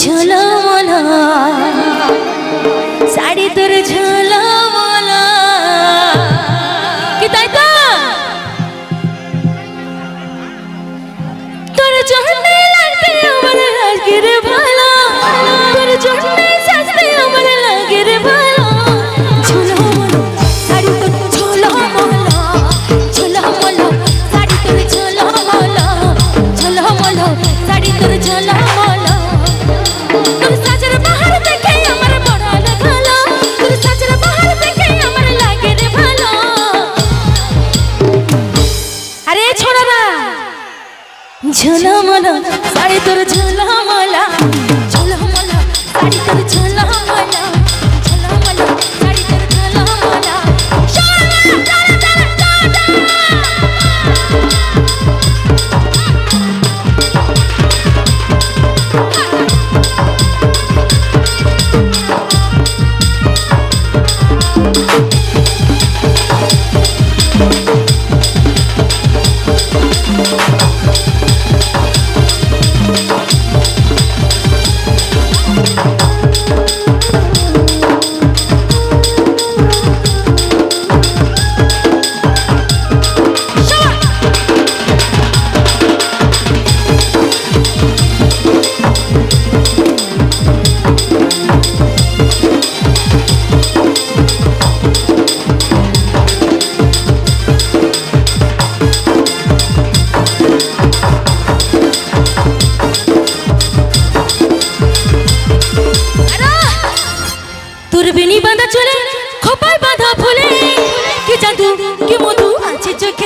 ঝুলমলা। বাবা ঝুলমলা শাড়ি তোর ঝুলমলা। ঝুলমলা শাড়ি তোর ঝুলমলা।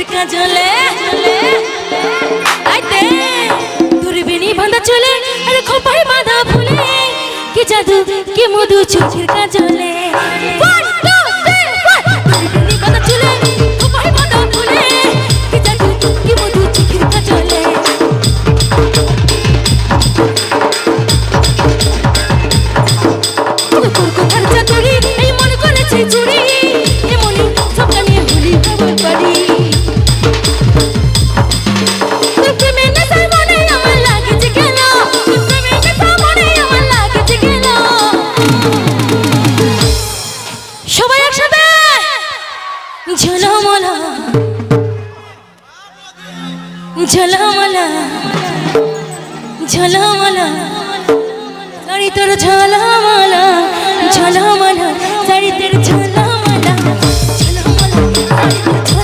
তোর কাজলে। আইতে তোর বেনি বাঁধা চলে, আরে খোপায় বাঁধা ফুলে। কি জাদু, কি মধু চোখের কাজলে। ঝলমলা ঝলমলা শাড়ি তোর ঝলমলা ঝলমলা শাড়ি তোর ঝলমলা ঝলমলা।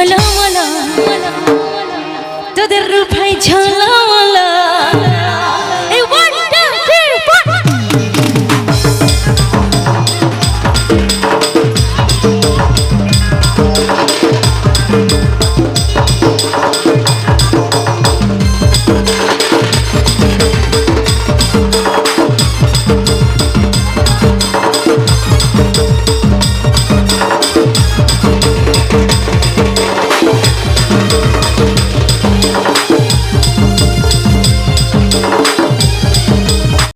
ঝলমল তোদের রূপায় ঝলমল